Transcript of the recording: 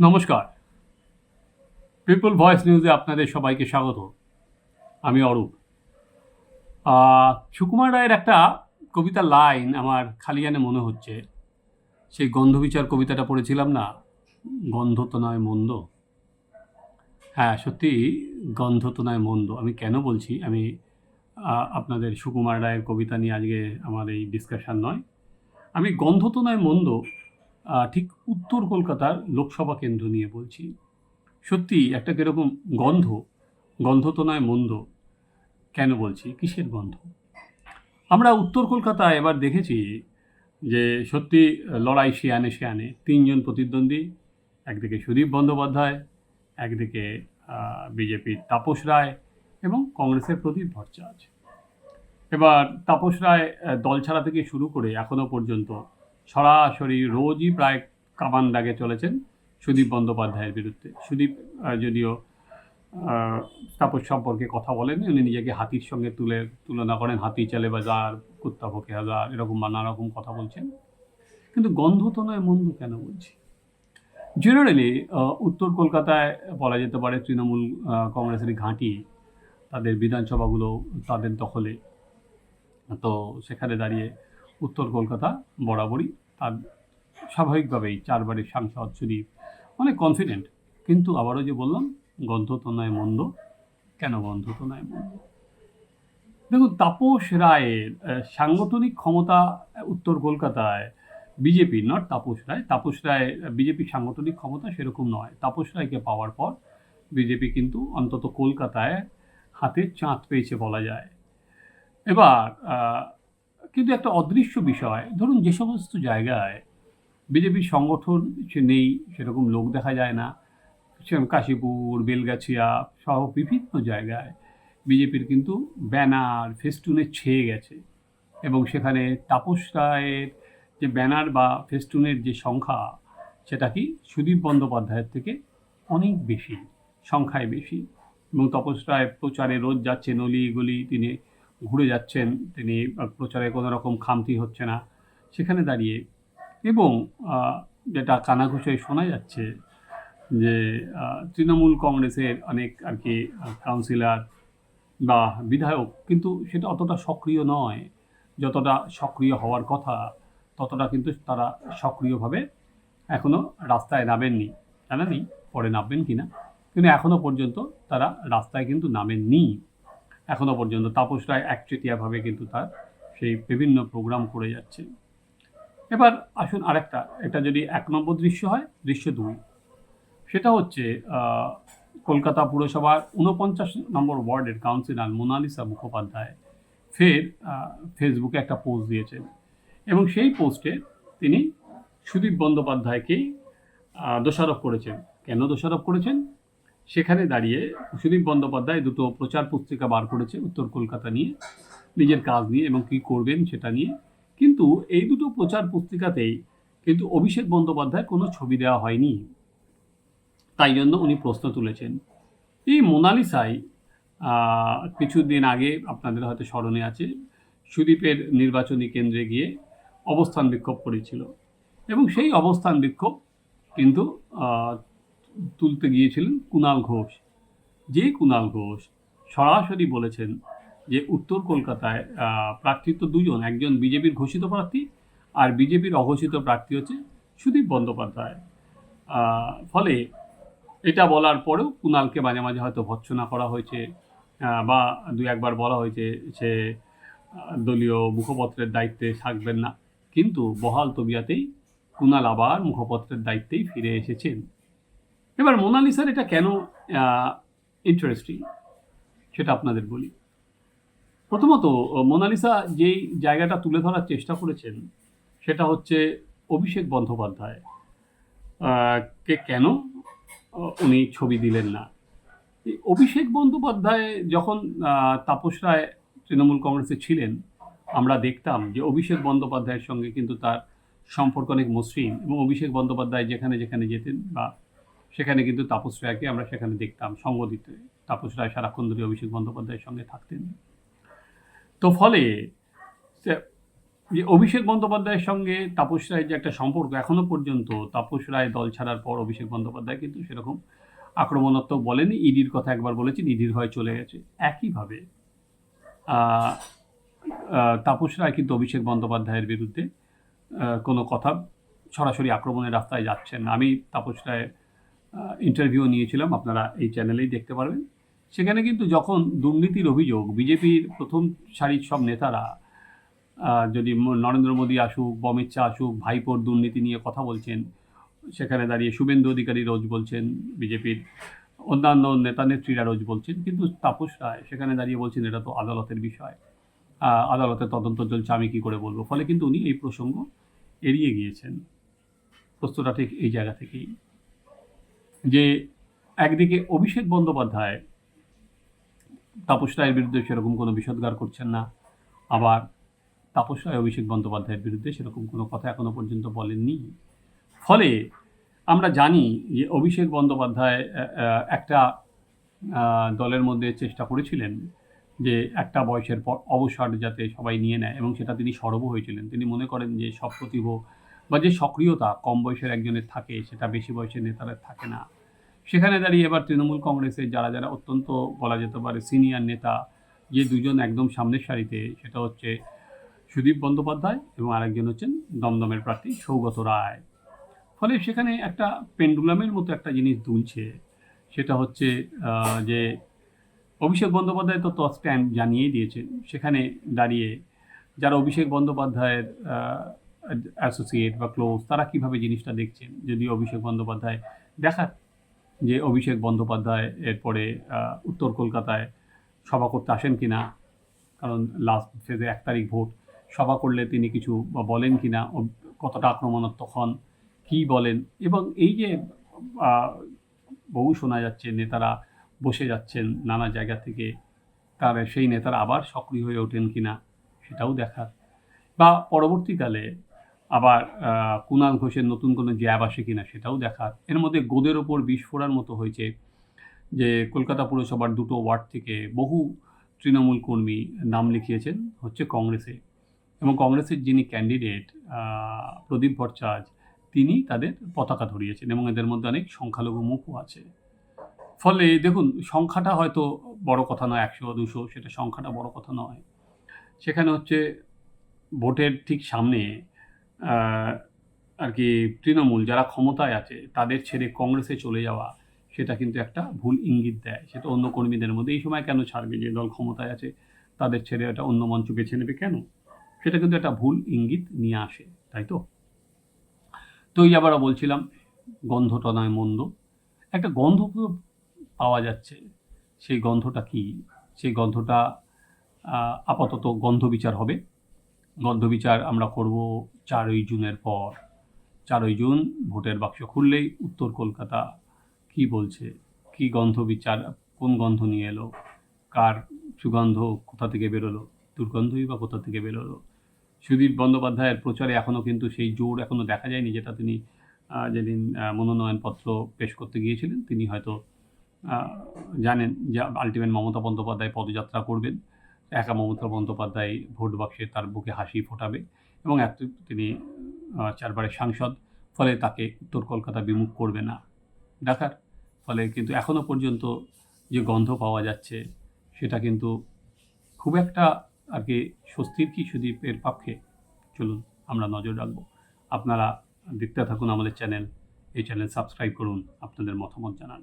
নমস্কার। People voice নিউজে আপনাদের সবাইকে স্বাগত। আমি অরূপ। সুকুমার রায়ের একটা কবিতা লাইন আমার খালিয়ানে মনে হচ্ছে। সেই গন্ধবিচার কবিতাটা পড়েছিলাম না? গন্ধ তো নয় মন্দ। হ্যাঁ সত্যি গন্ধ তো নয় মন্দ। আমি কেন বলছি? আমি আপনাদের সুকুমার রায়ের কবিতা নিয়ে আজকে আমার এই ডিসকাশন নয়। আমি গন্ধ তো নয় মন্দ ঠিক উত্তর কলকাতার লোকসভা কেন্দ্র নিয়ে বলছি। সত্যি একটা কীরকম গন্ধ গন্ধ তো নয়, মন্দ। কেন বলছি? কিসের গন্ধ? আমরা উত্তর কলকাতায় এবার দেখেছি যে সত্যি লড়াই সে আনে সে আনে তিনজন প্রতিদ্বন্দ্বী, একদিকে সুদীপ বন্দ্যোপাধ্যায়, একদিকে বিজেপির তাপস রায় এবং কংগ্রেসের প্রদীপ ভট্টাচার্য। এবার তাপস রায় দল ছাড়া থেকে শুরু করে এখনও পর্যন্ত সরাসরি রোজই প্রায় কামান দাগে চলেছেন সুদীপ বন্দ্যোপাধ্যায়ের বিরুদ্ধে। সুদীপ যদিও তাপস সম্পর্কে কথা বলেন, উনি নিজেকে হাতির সঙ্গে তুলে, তুলনা করেন, হাতি চলে বাজার, কুত্তা ভোকে হাজার, এরকম নানা রকম কথা বলছেন। কিন্তু গন্ধ তো নয়, মন্দ কেন বলছি? জেনারেলি উত্তর কলকাতায় বলা যেতে পারে তৃণমূল কংগ্রেসের ঘাঁটি, তাদের বিধানসভাগুলো তাদের দখলে। তো সেখানে দাঁড়িয়ে উত্তর কলকাতা বরাবরই তার স্বাভাবিকভাবেই চারবারের সাংসদ সুদীপ অনেক কনফিডেন্ট কিন্তু আবারও যে বললাম, গন্ধ তো নয় মন্দ। কেন গন্ধ তো নয় মন্দ? দেখুন, তাপস রায়ের সাংগঠনিক ক্ষমতা উত্তর কলকাতায় বিজেপি নট তাপস রায়। তাপস রায় বিজেপির সাংগঠনিক ক্ষমতা সেরকম নয়। তাপস রায়কে পাওয়ার পর বিজেপি কিন্তু অন্তত কলকাতায় হাতে চাঁদ পেয়েছে বলা যায়। এবার কিন্তু একটা অদৃশ্য বিষয়। ধরুন যে সমস্ত জায়গায় বিজেপির সংগঠন সে নেই, সেরকম লোক দেখা যায় না। সেরকম কাশীপুর, বেলগাছিয়া সহ বিভিন্ন জায়গায় বিজেপির কিন্তু ব্যানার ফেস্টুনে ছেয়ে গেছে। এবং সেখানে তাপস রায়ের যে ব্যানার বা ফেস্টুনের যে সংখ্যা, সেটা কি সুদীপ বন্দ্যোপাধ্যায়ের থেকে অনেক বেশি, সংখ্যায় বেশি। এবং তপস রায় প্রচারে রোজ যাচ্ছে অলি গলি তিনি ঘুরে যাচ্ছেন, তিনি প্রচারে কোনো রকম খামতি হচ্ছে না। সেখানে দাঁড়িয়ে এবং যেটা কানাঘুষোয় শোনা যাচ্ছে যে তৃণমূল কংগ্রেসের অনেক আর কি কাউন্সিলর বা বিধায়ক কিন্তু সেটা অতটা সক্রিয় নয়। যতটা সক্রিয় হওয়ার কথা, ততটা কিন্তু তারা সক্রিয়ভাবে এখনও রাস্তায় নামেননি। জানা নেই পরে নামবেন কি না কিন্তু এখনও পর্যন্ত তারা রাস্তায় কিন্তু নামেননি। এখনও পর্যন্ত তাপস রায় একচেটিয়াভাবে কিন্তু তার সেই বিভিন্ন প্রোগ্রাম করে যাচ্ছে এবার আসুন আরেকটা, এটা যদি এক নম্বর দৃশ্য হয়, দৃশ্য দুই। সেটা হচ্ছে কলকাতা পুরসভার উনপঞ্চাশ নম্বর ওয়ার্ডের কাউন্সিলর মোনালিসা মুখোপাধ্যায় ফের ফেসবুকে একটা পোস্ট দিয়েছেন এবং সেই পোস্টে তিনি সুদীপ বন্দ্যোপাধ্যায়কেই দোষারোপ করেছেন। কেন দোষারোপ করেছেন? সেখানে দাঁড়িয়ে সুদীপ বন্দ্যোপাধ্যায় দুটো প্রচার পত্রিকা বার করেছে উত্তর কলকাতা নিয়ে, নিজের কাজ নিয়ে এবং কী করবেন সেটা নিয়ে। কিন্তু এই দুটো প্রচার পত্রিকাতেই কিন্তু অভিষেক বন্দ্যোপাধ্যায়ের কোনো ছবি দেওয়া হয়নি। তাই জন্য উনি প্রশ্ন তুলেছেন। এই মোনালিসাই কিছুদিন আগে আপনাদের হয়তো স্মরণে আছে, সুদীপের নির্বাচনী কেন্দ্রে গিয়ে অবস্থান বিক্ষোভ করেছিল। এবং সেই অবস্থান বিক্ষোভ কিন্তু তুলতে গিয়েছিলেন কুণাল ঘোষ। যে কুণাল ঘোষ সরাসরি বলেছেন যে উত্তর কলকাতায় প্রার্থী তো দুজন, একজন বিজেপির ঘোষিত প্রার্থী আর বিজেপির অঘোষিত প্রার্থী হচ্ছে সুদীপ বন্দ্যোপাধ্যায়। ফলে এটা বলার পরেও কুণালকে মাঝে মাঝে হয়তো ভৎসনা করা হয়েছে বা দু একবার বলা হয়েছে সে দলীয় মুখপত্রের দায়িত্বে থাকবেন না। কিন্তু বহাল তবিয়াতেই কুণাল আবার মুখপত্রের দায়িত্বেই ফিরে এসেছেন। এবার মোনালিসার এটা কেন ইন্টারেস্টিং সেটা আপনাদের বলি। প্রথমত, মোনালিসা যেই জায়গাটা তুলে ধরার চেষ্টা করেছেন, সেটা হচ্ছে অভিষেক বন্দ্যোপাধ্যায়। কে কেন উনি ছবি দিলেন না? অভিষেক বন্দ্যোপাধ্যায় যখন তাপস রায় তৃণমূল কংগ্রেসে ছিলেন, আমরা দেখতাম যে অভিষেক বন্দ্যোপাধ্যায়ের সঙ্গে কিন্তু তার সম্পর্ক অনেক মসৃণ এবং অভিষেক বন্দ্যোপাধ্যায় যেখানে যেখানে যেতেন বা সেখানে কিন্তু তাপস রায়কে আমরা সেখানে দেখতাম, সঙ্গ দিতে। তাপস রায় সারাক্ষণ ধরে অভিষেক বন্দ্যোপাধ্যায়ের সঙ্গে থাকতেন। তো ফলে যে অভিষেক বন্দ্যোপাধ্যায়ের সঙ্গে তাপস রায়ের যে একটা সম্পর্ক এখনও পর্যন্ত, তাপস রায় দল ছাড়ার পর অভিষেক বন্দ্যোপাধ্যায় কিন্তু সেরকম আক্রমণাত্মক বলেনি। ইডির কথা একবার বলেছেন, ইডির হয়ে চলে গেছে। একইভাবে তাপস রায় কিন্তু অভিষেক বন্দ্যোপাধ্যায়ের বিরুদ্ধে কোনো কথা সরাসরি আক্রমণের রাস্তায় যাচ্ছেন আমি তাপস রায়ের ইন্টারভিউ নিয়েছিলাম আপনারা এই চ্যানেলেই দেখতে পারবেন। সেখানে কিন্তু যখন দুর্নীতির অভিযোগ বিজেপির প্রথম সারির সব নেতারা যদি নরেন্দ্র মোদী আসুক বমিত শাহ আসুক ভাইপোর দুর্নীতি নিয়ে কথা বলছেন সেখানে দাঁড়িয়ে শুভেন্দু অধিকারী রোজ বলছেন বিজেপির অন্যান্য নেতা নেত্রীরা রোজ বলছেন কিন্তু তাপস রায় সেখানে দাঁড়িয়ে বলছেন এটা তো আদালতের বিষয়। আহ, আদালতে তদন্ত চলছে আমি কী করে বলব? ফলে কিন্তু উনি এই প্রসঙ্গ এড়িয়ে গিয়েছেন। প্রশ্নটা ঠিক এই জায়গা থেকেই। যে একদিকে অভিষেক বন্দ্যোপাধ্যায় তাপস রায়ের বিরুদ্ধে সেরকম কোনো বিষোদ্গার করছেন না, আবার তাপস রায় অভিষেক বন্দ্যোপাধ্যায়ের বিরুদ্ধে সেরকম কোনো কথা এখনও পর্যন্ত বলেননি। ফলে আমরা জানি যে অভিষেক বন্দ্যোপাধ্যায় একটা দলের মধ্যে চেষ্টা করেছিলেন যে একটা বয়সের পর অবসর যাতে সবাই নিয়ে নেয় এবং সেটা তিনি সরব হয়েছিলেন। তিনি মনে করেন যে সব প্রতিভ বা যে সক্রিয়তা কম বয়সের একজনের থাকে, সেটা বেশি বয়সের নেতাদের থাকে না। সেখানে দাঁড়িয়ে এবার তৃণমূল কংগ্রেসের যারা যারা অত্যন্ত বলা যেতে পারে সিনিয়র নেতা, যে দুজন একদম সামনের সারিতে, সেটা হচ্ছে সুদীপ বন্দ্যোপাধ্যায় এবং আরেকজন হচ্ছেন দমদমের প্রার্থী সৌগত রায়। ফলে সেখানে একটা পেন্ডুলামের মতো একটা জিনিস দুলছে, সেটা হচ্ছে যে অভিষেক বন্দ্যোপাধ্যায় তো স্ট্যান্ড জানিয়েই দিয়েছেন। সেখানে দাঁড়িয়ে যারা অভিষেক বন্দ্যোপাধ্যায়ের অ্যাসোসিয়েট বা ক্লোজ তারা কীভাবে জিনিসটা দেখছেন? যদি অভিষেক বন্দ্যোপাধ্যায় দেখার যে অভিষেক বন্দ্যোপাধ্যায় এরপরে উত্তর কলকাতায় সভা করতে আসেন কি না কারণ লাস্ট ফেজে এক তারিখ ভোট, সভা করলে তিনি কিছু বা বলেন কি না কতটা আক্রমণাত্মক হন, কী বলেন, এবং এই যে বহু শোনা যাচ্ছে, নেতারা বসে যাচ্ছেন নানা জায়গা থেকে, তার সেই নেতারা আবার সক্রিয় হয়ে ওঠেন কি না সেটাও দেখার। বা পরবর্তীকালে আবার কুনাল ঘোষের নতুন কোনো জ্যাব আসে কিনা সেটাও দেখার এর মধ্যে গোদের ওপর বিষ ফোড়ার মতো হয়েছে যে কলকাতা পুরসভার দুটো ওয়ার্ড থেকে বহু তৃণমূল কর্মী নাম লিখিয়েছেন হচ্ছে কংগ্রেসে। এবং কংগ্রেসের যিনি ক্যান্ডিডেট প্রদীপ ভট্টাচার্য, তিনি তাদের পতাকা ধরিয়েছেন এবং এদের মধ্যে অনেক সংখ্যালঘু মুখও আছে। ফলে দেখুন, সংখ্যাটা হয়তো বড় কথা নয়, একশো দুশো, সেটা সংখ্যাটা বড় কথা নয়। সেখানে হচ্ছে ভোটের ঠিক সামনে আর কি তৃণমূল যারা ক্ষমতায় আছে, তাদের ছেড়ে কংগ্রেসে চলে যাওয়া, সেটা কিন্তু একটা ভুল ইঙ্গিত দেয়। সেটা অন্য কর্মীদের মধ্যে এই সময় কেন ছাড়বে? যে দল ক্ষমতায় আছে, তাদের ছেড়ে এটা অন্য মঞ্চ বেছে নেবে কেন? সেটা কিন্তু একটা ভুল ইঙ্গিত নিয়ে আসে, তাই তো? তো এই আবার বলছিলাম, গন্ধটা নয় মন্দ। একটা গন্ধ পাওয়া যাচ্ছে। সেই গন্ধটা কি? সেই গন্ধটা আপাতত গন্ধ বিচার হবে। গন্ধ বিচার আমরা করব চারই জুনের পর। চারই জুন ভোটের বাক্স খুললেই উত্তর কলকাতা কি বলছে? কি গন্ধ বিচার কোন গন্ধ নিয়ে এলো? কার সুগন্ধ কোথা থেকে বেরোলো? দুর্গন্ধই বা কোথা থেকে বেরোলো? সুদীপ বন্দ্যোপাধ্যায়ের প্রচারে এখনও কিন্তু সেই জোর এখনও দেখা যায়নি, যেটা তিনি যেদিন মনোনয়নপত্র পেশ করতে গিয়েছিলেন, তিনি হয়তো জানেন যে আলটিমেট মমতা বন্দ্যোপাধ্যায় পদযাত্রা করবেন। একা মমতা বন্দ্যোপাধ্যায় ভোট বাক্সে তার বুকে হাসি ফোটাবে এবং এক তিনি চারবারের সাংসদ, ফলে তাকে উত্তর কলকাতা বিমুখ করবে না। দেখার ফলে কিন্তু এখনও পর্যন্ত যে গন্ধ পাওয়া যাচ্ছে, সেটা কিন্তু খুব একটা আর কি স্বস্তির কি সুদীপের পক্ষে। চলুন, আমরা নজর রাখব। আপনারা দেখতে থাকুন আমাদের চ্যানেল। এই চ্যানেল সাবস্ক্রাইব করুন, আপনাদের মতামত জানান।